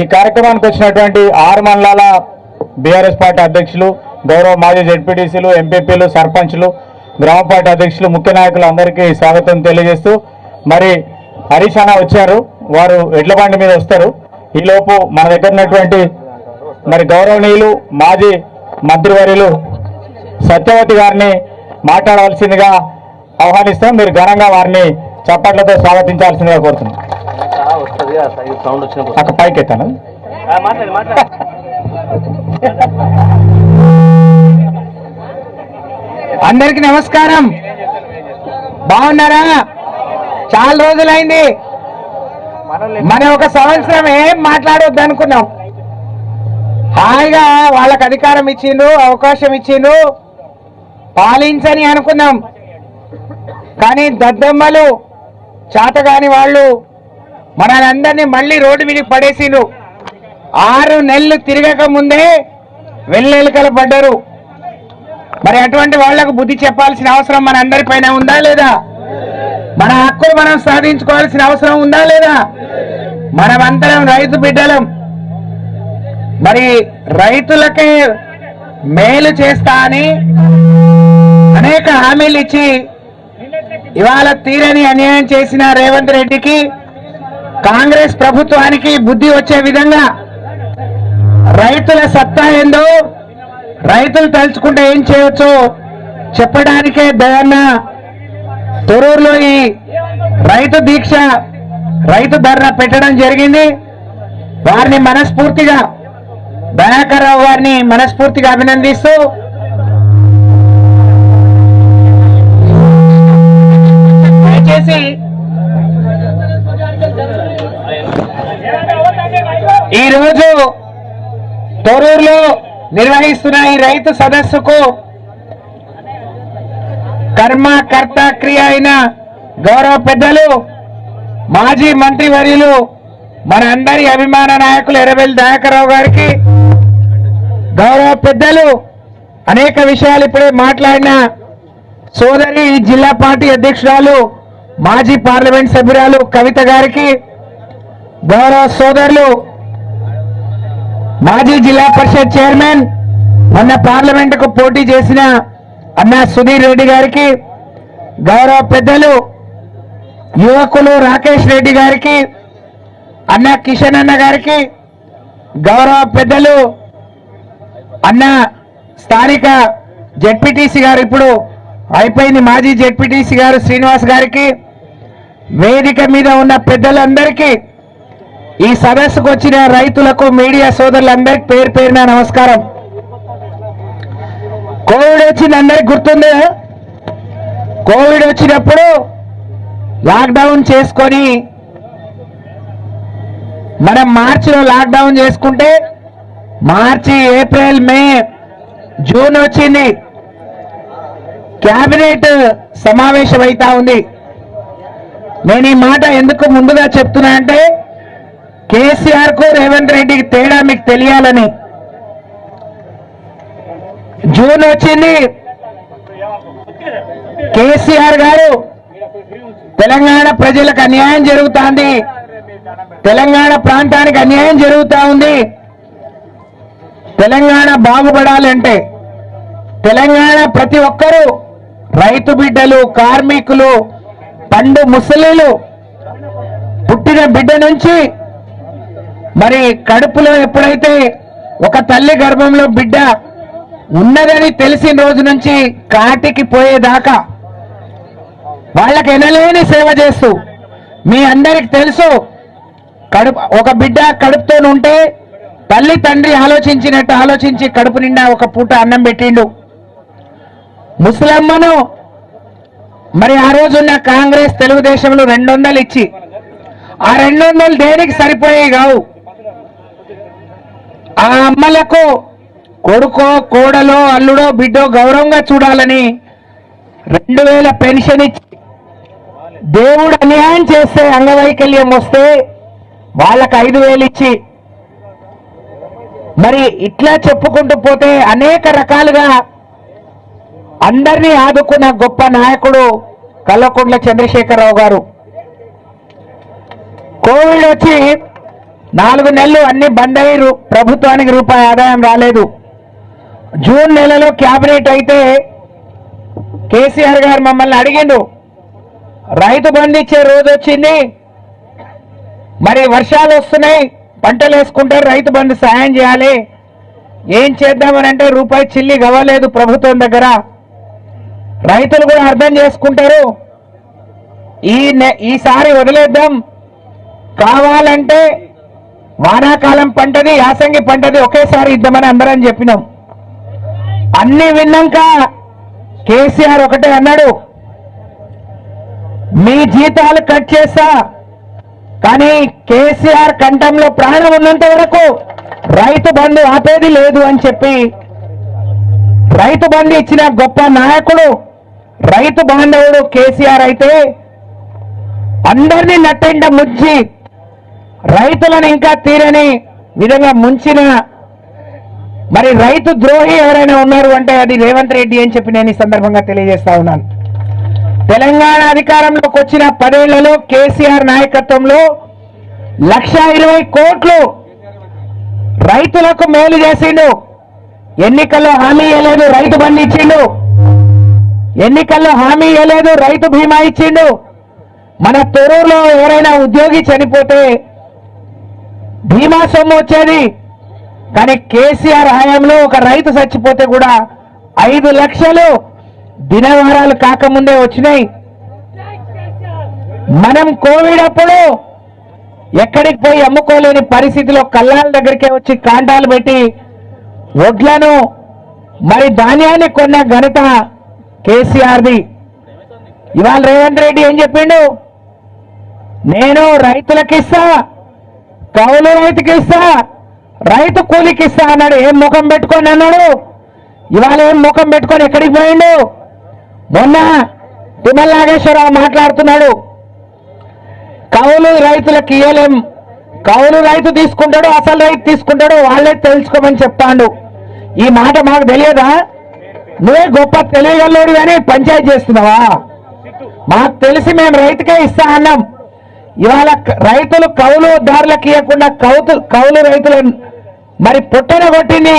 ఈ కార్యక్రమానికి వచ్చినటువంటి ఆరు మండలాల బీఆర్ఎస్ పార్టీ అధ్యక్షులు గౌరవ మాజీ జెడ్పీటీసీలు ఎంపీపీలు సర్పంచ్లు గ్రామ పార్టీ అధ్యక్షులు ముఖ్య నాయకులు అందరికీ స్వాగతం తెలియజేస్తూ మరి హరీష్ అన్న వచ్చారు. వారు ఎడ్ల బండి మీద వస్తారు. ఈలోపు మన దగ్గర ఉన్నటువంటి మరి గౌరవనీయులు మాజీ మంత్రివర్యులు సత్యవతి గారిని మాట్లాడవలసిందిగా ఆహ్వానిస్తాం. మీరు ఘనంగా వారిని చప్పట్లతో స్వాగతించాల్సిందిగా కోరుతున్నాం. వస్తుంది సౌండ్ వచ్చినప్పుడు. అక్కడ పైకి ఎత్తాను మాట్లాడి మాట్లాడి. అందరికి నమస్కారం. బాగున్నారా? చాలా రోజులైంది. మనం ఒక సంవత్సరం ఏం మాట్లాడొద్దు అనుకున్నాం. హాయిగా వాళ్ళకి అధికారం ఇచ్చిండ్రు అవకాశం ఇచ్చిండ్రు పాలించని అనుకున్నాం. కానీ దద్దమ్మలు చాతగాని వాళ్ళు మనందరినీ మళ్ళీ రోడ్డు మీదకి పడేసిండ్రు. ఆరు నెలలు తిరగక ముందే వెల్లెలుకల పడ్డారు. మరి అటువంటి వాళ్ళకు బుద్ధి చెప్పాల్సిన అవసరం మన అందరిపైన ఉందా లేదా? మన హక్కులు మనం సాధించుకోవాల్సిన అవసరం ఉందా లేదా? మనమంతరం రైతు బిడ్డలం. మరి రైతులకే మేలు చేస్తా అని అనేక హామీలు ఇచ్చి ఇవాళ తీరని అన్యాయం చేసిన రేవంత్ రెడ్డికి కాంగ్రెస్ ప్రభుత్వానికి బుద్ధి వచ్చే విధంగా రైతుల సత్తా ఏందో రైతులు తలుచుకుంటే ఏం చేయొచ్చు చెప్పడానికే దయన్న తొరూరులో ఈ రైతు దీక్ష రైతు ధర్నా పెట్టడం జరిగింది. వారిని మనస్ఫూర్తిగా దయాకర్ రావు గారిని మనస్ఫూర్తిగా అభినందిస్తూ తొరూరులో నిర్వహిస్తున్న ఈ రైతు సదస్సుకు కర్మ కర్త క్రియ అయిన గౌరవ పెద్దలు మాజీ మంత్రివర్యులు మన అందరి అభిమాన నాయకులు ఎర్రబెల్లి దయాకరావు గారికి గౌరవ పెద్దలు అనేక విషయాలు ఇప్పుడే మాట్లాడిన సోదరి ఈ జిల్లా పార్టీ అధ్యక్షురాలు మాజీ పార్లమెంట్ సభ్యురాలు కవిత గారికి గౌరవ సోదరులు మాజీ జిల్లా పరిషత్ చైర్మన్ మొన్న పార్లమెంట్కు పోటీ చేసిన అన్న సుధీర్ రెడ్డి గారికి గౌరవ పెద్దలు యువకులు రాకేష్ రెడ్డి గారికి అన్న కిషన్ అన్న గారికి గౌరవ పెద్దలు అన్న స్థానిక జెడ్పీటీసీ గారు ఇప్పుడు అయిపోయింది మాజీ జెడ్పీటీసీ గారు శ్రీనివాస్ గారికి వేదిక మీద ఉన్న పెద్దలందరికీ ఈ సదస్సుకు వచ్చిన రైతులకు మీడియా సోదరులందరికి పేరు పేరున నమస్కారం. కోవిడ్ వచ్చింది అందరికి గుర్తుంది? కోవిడ్ వచ్చినప్పుడు లాక్డౌన్ చేసుకొని మనం మార్చిలో లాక్డౌన్ చేసుకుంటే మార్చి ఏప్రిల్ మే జూన్ వచ్చింది. క్యాబినెట్ సమావేశం అవుతా ఉంది. నేను ఈ మాట ఎందుకు ముందుగా చెప్తున్నా అంటే కేసీఆర్కు రేవంత్ రెడ్డికి తేడా మీకు తెలియాలని జూన్ వచ్చింది. కేసీఆర్ గారు తెలంగాణ ప్రజలకు అన్యాయం జరుగుతోంది. తెలంగాణ ప్రాంతానికి అన్యాయం జరుగుతూ ఉంది. తెలంగాణ బాగుపడాలంటే తెలంగాణ ప్రతి ఒక్కరూ రైతు బిడ్డలు కార్మికులు పండు ముసలిలు పుట్టిన బిడ్డ నుంచి మరి కడుపులో ఎప్పుడైతే ఒక తల్లి గర్భంలో బిడ్డ ఉన్నదని తెలిసిన రోజు నుంచి కాటికి పోయేదాకా వాళ్ళకి ఎనలేని సేవ చేస్తూ మీ అందరికి తెలుసు కడుపు ఒక బిడ్డ కడుపుతో ఉంటే తల్లి తండ్రి ఆలోచించినట్టు ఆలోచించి కడుపు నిండా ఒక పూట అన్నం పెట్టిండు. ముసలమ్మను మరి ఆ రోజున్న కాంగ్రెస్ తెలుగుదేశంలో రెండు వందలు ఇచ్చి ఆ రెండు వందలు దేనికి సరిపోయేవి కావు? ఆ అమ్మలకు కొడుకో కోడలో అల్లుడో బిడ్డో గౌరవంగా చూడాలని రెండు వేల పెన్షన్ ఇచ్చి దేవుడు అన్యాయం చేస్తే అంగవైకల్యం వస్తే వాళ్ళకి ఐదు వేలు ఇచ్చి మరి ఇట్లా చెప్పుకుంటూ పోతే అనేక రకాలుగా అందరినీ ఆదుకున్న గొప్ప నాయకుడు కల్లకుంట్ల చంద్రశేఖరరావు గారు. కోవిడ్ వచ్చి నాలుగు నెలలు అన్ని బంద్ అయి ప్రభుత్వానికి రూపాయి ఆదాయం రాలేదు. జూన్ నెలలో క్యాబినెట్ అయితే కేసీఆర్ గారు మమ్మల్ని అడిగిండు రైతు బండి ఇచ్చే రోజు వచ్చింది మరి వర్షాలు వస్తున్నాయి పంటలు వేసుకుంటారు రైతు బంధు సాయం చేయాలి. ఏం చేద్దామని అంటే రూపాయి చిల్లి గవ్వలేదు ప్రభుత్వం దగ్గర. రైతులు కూడా అర్థం చేసుకుంటారు ఈ నె- ఈసారి వదిలేద్దాం. కావాలంటే వానాకాలం పంటది యాసంగి పంటది ఒకేసారి ఇద్దామని అందరం చెప్పినాం. అన్ని విన్నాక కేసీఆర్ ఒకటే అన్నాడు మీ జీతాలు కట్ చేస్తా కానీ కేసీఆర్ కంఠంలో ప్రాణం ఉన్నంత వరకు రైతు బంధు ఆపేది లేదు అని చెప్పి రైతు బంధు ఇచ్చిన గొప్ప నాయకుడు రైతు బాంధవుడు కేసీఆర్ అయితే అందరినీ నట్టండ ముచ్చి రైతులను ఇంకా తీరని విధంగా ముంచిన మరి రైతు ద్రోహి ఎవరైనా ఉన్నారు అంటే అది రేవంత్ రెడ్డి అని చెప్పి నేను ఈ సందర్భంగా తెలియజేస్తా ఉన్నాను. తెలంగాణ అధికారంలోకి వచ్చిన పదేళ్ళలో కేసీఆర్ నాయకత్వంలో లక్ష ఇరవై కోట్లు రైతులకు మేలు చేసిండు. ఎన్నికల్లో హామీ ఇవ్వలేదు రైతు బండి ఇచ్చిండు. ఎన్నికల్లో హామీ ఇవ్వలేదు రైతు బీమా ఇచ్చిండు. మన తొరూరులో ఎవరైనా ఉద్యోగి చనిపోతే బీమా సొమ్ము వచ్చేది. కానీ కేసీఆర్ హయాంలో ఒక రైతు చచ్చిపోతే కూడా ఐదు లక్షలు దినవారాలు కాకముందే వచ్చినాయి. మనం కోవిడ్ అప్పుడు ఎక్కడికి పోయి అమ్ముకోలేని పరిస్థితిలో కళ్ళాల దగ్గరికే వచ్చి కాంటాలు పెట్టి వడ్లను మరి ధాన్యాన్ని కొన్న ఘనత కేసీఆర్ది. ఇవాళ రేవంత్ రెడ్డి ఏం చెప్పిండు? నేను రైతులకిస్తా కౌలు రైతుకి ఇస్తా రైతు కూలికి ఇస్తా అన్నాడు. ఏం ముఖం పెట్టుకొని అన్నాడు? ఇవాళ ఏం ముఖం పెట్టుకొని ఎక్కడికి పోయిండు? మొన్న తిమ్మల నాగేశ్వరరావు మాట్లాడుతున్నాడు. కౌలు రైతులకు ఇయ్యలేం. కౌలు రైతు తీసుకుంటాడు అసలు రైతు తీసుకుంటాడు వాళ్ళే తెలుసుకోమని చెప్తాడు. ఈ మాట మాకు తెలియదా? నువ్వే గొప్ప తెలియగలడు కానీ పంచాయతీ చేస్తున్నావా? మాకు తెలిసి మేము రైతుకే ఇస్తా అన్నాం. ఇవాళ రైతులు కౌలు దారులకు ఇవ్వకుండా కౌతు కౌలు రైతులను మరి పుట్టన కొట్టింది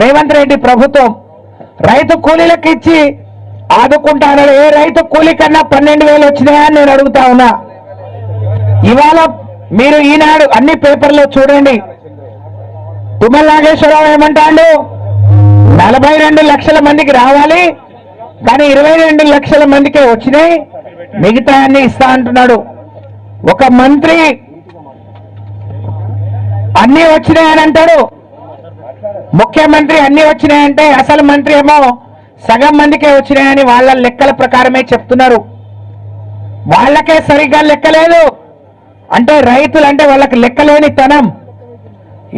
రేవంత్ రెడ్డి ప్రభుత్వం. రైతు కూలీలకు ఇచ్చి ఆదుకుంటానని ఏ రైతు కూలీ కన్నా పన్నెండు వేలు వచ్చినాయా నేను అడుగుతా ఉన్నా. ఇవాళ మీరు ఈనాడు అన్ని పేపర్లో చూడండి. తుమ్మల నాగేశ్వరరావు ఏమంటాడు? నలభై రెండు లక్షల మందికి రావాలి కానీ ఇరవై రెండు లక్షల మందికే వచ్చినాయి. మిగతా అన్ని ఇస్తా అంటున్నాడు. ఒక మంత్రి అన్నీ వచ్చినాయని అంటాడు ముఖ్యమంత్రి అన్నీ వచ్చినాయంటే అసలు మంత్రి ఏమో సగం మందికే వచ్చినాయని వాళ్ళ లెక్కల ప్రకారమే చెప్తున్నారు. వాళ్ళకే సరిగ్గా లెక్కలేదు. అంటే రైతులు అంటే వాళ్ళకి లెక్కలేని తనం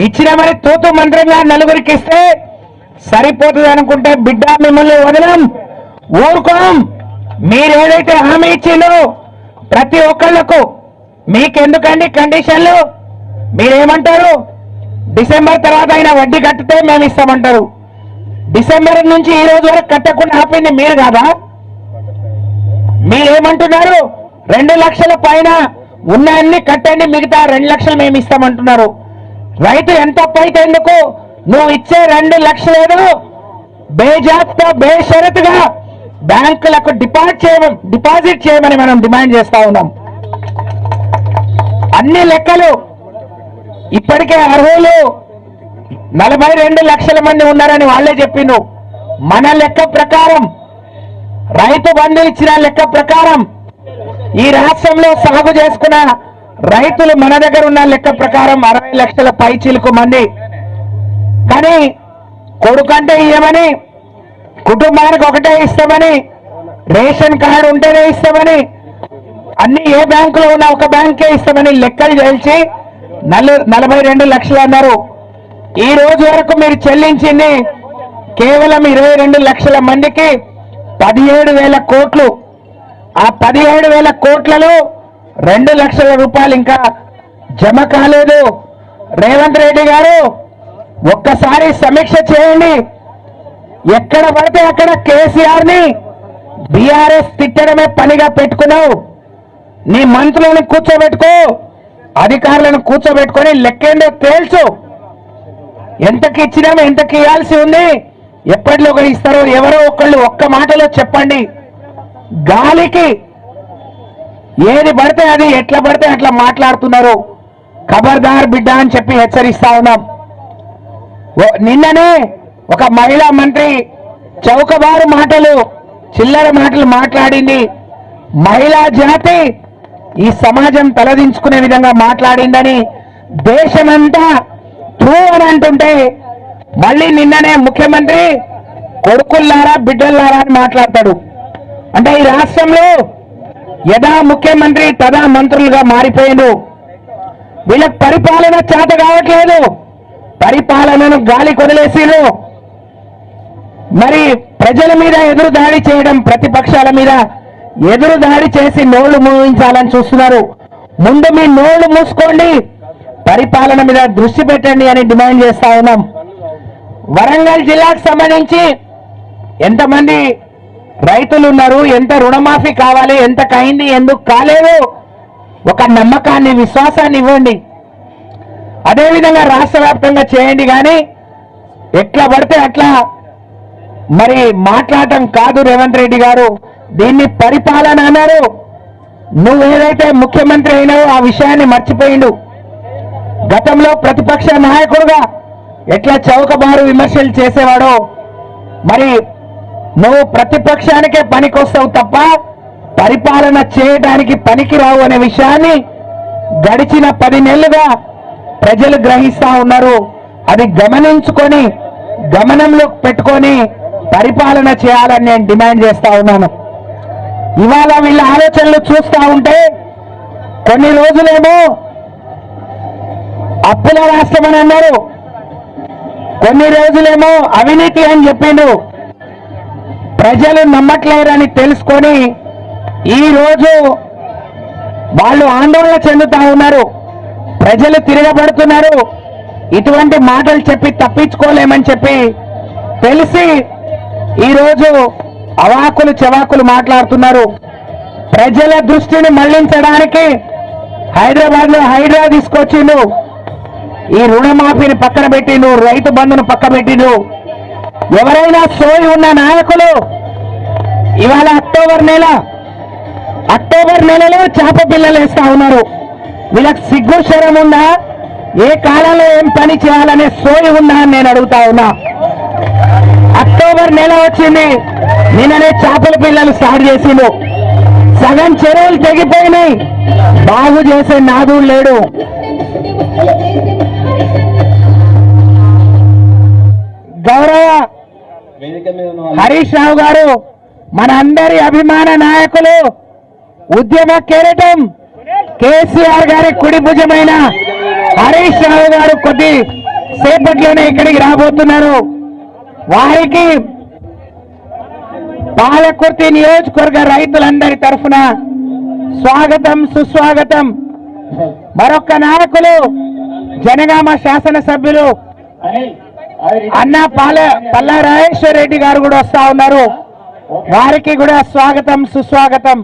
ఇచ్చిన మరి తూతు మంత్రంగా నలుగురికి ఇస్తే సరిపోతుంది అనుకుంటే బిడ్డ మిమ్మల్ని వదలం ఊరుకోం. మీరు ఏదైతే హామీ ఇచ్చిందో ప్రతి ఒక్కళ్ళకు మీకెందుకండి కండిషన్లు మీరేమంటారు? డిసెంబర్ తర్వాత అయినా వడ్డీ కట్టితే మేము ఇస్తామంటారు. డిసెంబర్ నుంచి ఈ రోజు వరకు కట్టకుండా ఆపింది మీరు కాదా? మీరేమంటున్నారు? రెండు లక్షల పైన ఉన్న అన్ని కట్టండి మిగతా రెండు లక్షలు మేము ఇస్తామంటున్నారు. రైతు ఎంత అప్పు అయితే ఎందుకు? నువ్వు ఇచ్చే రెండు లక్షలు బేజాప్తా బేషరతుగా బ్యాంకులకు డిపాజిట్ చేయమని డిపాజిట్ చేయమని మనం డిమాండ్ చేస్తా ఉన్నాం. అన్ని లెక్కలు ఇప్పటికే అర్హులు. నలభై రెండు లక్షల మంది ఉన్నారని వాళ్ళే చెప్పిండు మన లెక్క ప్రకారం రైతు బంధు ఇచ్చిన లెక్క ప్రకారం ఈ రాష్ట్రంలో సాగు చేసుకున్న రైతులు మన దగ్గర ఉన్న లెక్క ప్రకారం అరవై లక్షల పై చిలుకు మంది. కానీ కొడుకంటే ఇయ్యమని కుటుంబానికి ఒకటే ఇస్తామని రేషన్ కార్డు ఉంటేనే ఇస్తామని అన్ని ఏ బ్యాంకులో ఉన్నా ఒక బ్యాంకే ఇస్తామని లెక్కలు చేల్చి నలు నలభై రెండు లక్షలు అన్నారు. ఈ రోజు వరకు మీరు చెల్లించింది కేవలం ఇరవై రెండు లక్షల మందికి పదిహేడు వేల కోట్లు. ఆ పదిహేడు వేల కోట్లలో రెండు లక్షల రూపాయలు ఇంకా జమ కాలేదు. రేవంత్ రెడ్డి గారు ఒక్కసారి సమీక్ష చేయండి. ఎక్కడ పడితే అక్కడ కేసీఆర్ని బీఆర్ఎస్ తిట్టడమే పనిగా పెట్టుకున్నావు. నీ మంత్రులను కూర్చోబెట్టుకో అధికారులను కూర్చోబెట్టుకొని లెక్కేందో తేల్చు. ఎంతకి ఇచ్చినాం ఎంతకి ఇవ్వాల్సి ఉంది. ఎప్పటిలోగా ఇస్తారో ఎవరో ఒకళ్ళు ఒక్క మాటలో చెప్పండి. గాలికి ఏది పడితే అది ఎట్లా పడితే అట్లా మాట్లాడుతున్నారు. ఖబర్దార్ బిడ్డ అని చెప్పి హెచ్చరిస్తా ఉన్నాం. ఓ- నిన్ననే ఒక మహిళా మంత్రి చౌకబారు మాటలు చిల్లర మాటలు మాట్లాడింది. మహిళా జాతి ఈ సమాజం తలదించుకునే విధంగా మాట్లాడిందని దేశమంతా ట్రూ అని అంటుంటే మళ్ళీ నిన్ననే ముఖ్యమంత్రి కొడుకుల్లారా బిడ్డల్లారా అని మాట్లాడతాడు. అంటే ఈ రాష్ట్రంలో యథా ముఖ్యమంత్రి తదా మంత్రులుగా మారిపోయారు వీళ్ళకి పరిపాలన చేత కావట్లేదు. పరిపాలనను గాలి కొదిలేసిరు మరి ప్రజల మీద ఎదురు దాడి చేయడం ప్రతిపక్షాల మీద ఎదురు దాడి చేసి నోళ్ళు మూయించాలని చూస్తున్నారు. ముందు మీ నోళ్ళు మూసుకోండి. పరిపాలన మీద దృష్టి పెట్టండి అని డిమాండ్ చేస్తా ఉన్నాం. వరంగల్ జిల్లాకు సంబంధించి ఎంతమంది రైతులు ఉన్నారు ఎంత రుణమాఫీ కావాలి ఎంత కైంది ఎందుకు కాలేదు? ఒక నమ్మకాన్ని విశ్వాసాన్ని ఇవ్వండి. అదేవిధంగా రాష్ట్ర వ్యాప్తంగా చేయండి కానీ ఎట్లా పడితే అట్లా. మరి మాట్లాడటం కాదు రేవంత్ రెడ్డి గారు. దీన్ని పరిపాలన అన్నారు. నువ్వు ఏదైతే ముఖ్యమంత్రి అయినావో ఆ విషయాన్ని మర్చిపోయిండు. గతంలో ప్రతిపక్ష నాయకుడుగా ఎట్లా చౌకబారు విమర్శలు చేసేవాడో మరి నువ్వు ప్రతిపక్షానికే పనికొస్తావు తప్ప పరిపాలన చేయడానికి పనికిరావు అనే విషయాన్ని గడిచిన పది నెలలుగా ప్రజలు గ్రహిస్తా ఉన్నారు. అది గమనించుకొని గమనంలో పెట్టుకొని పరిపాలన చేయాలని నేను డిమాండ్ చేస్తా ఉన్నాను. ఇవాళ వీళ్ళ ఆలోచనలు చూస్తా ఉంటే కొన్ని రోజులేమో అప్పుల రాష్ట్రం అని అన్నారు. కొన్ని రోజులేమో అవినీతి అని చెప్పిండు. ప్రజలు నమ్మట్లేరని తెలుసుకొని ఈ రోజు వాళ్ళు ఆందోళన చెందుతా ఉన్నారు. ప్రజలు తిరగబడుతున్నారు. ఇటువంటి మాటలు చెప్పి తప్పించుకోలేమని చెప్పి తెలిసి ఈరోజు అవాకులు చెవాకులు మాట్లాడుతున్నారు. ప్రజల దృష్టిని మళ్ళించడానికి హైదరాబాద్లో హైడ్రా తీసుకొచ్చిండు. ఈ రుణమాఫీని పక్కన పెట్టిండు రైతు బంధును పక్క పెట్టిండు. ఎవరైనా సోయి ఉన్న నాయకులు ఇవాళ అక్టోబర్ నెల అక్టోబర్ నెలలో చేప పిల్లలు వేస్తా ఉన్నారు. వీళ్ళకి సిగ్గు శరం ఉందా? ఏ కాలంలో ఏం పని చేయాలనే సోయి ఉందా అని నేను అడుగుతా ఉన్నా. అక్టోబర్ నెల వచ్చింది. నిన్ననే చేపల పిల్లలు స్టార్ట్ చేసిండు సగం చెరువులు తెగిపోయినాయి. బాగు చేసే నాదు లేడు. గౌరవ హరీష్ రావు గారు మన అందరి అభిమాన నాయకులు ఉద్యమ కెరటం కేసీఆర్ గారి కుడి భుజమైన హరీష్ రావు గారు కొద్ది సేపట్లోనే ఇక్కడికి రాబోతున్నారు. వారికి పాలకుర్తి నియోజకవర్గ రైతులందరి తరఫున స్వాగతం సుస్వాగతం. మరొక్క నాయకులు జనగామ శాసనసభ్యులు అన్న పాల పల్లా రాజేశ్వర్ రెడ్డి గారు కూడా వస్తా ఉన్నారు. వారికి కూడా స్వాగతం సుస్వాగతం.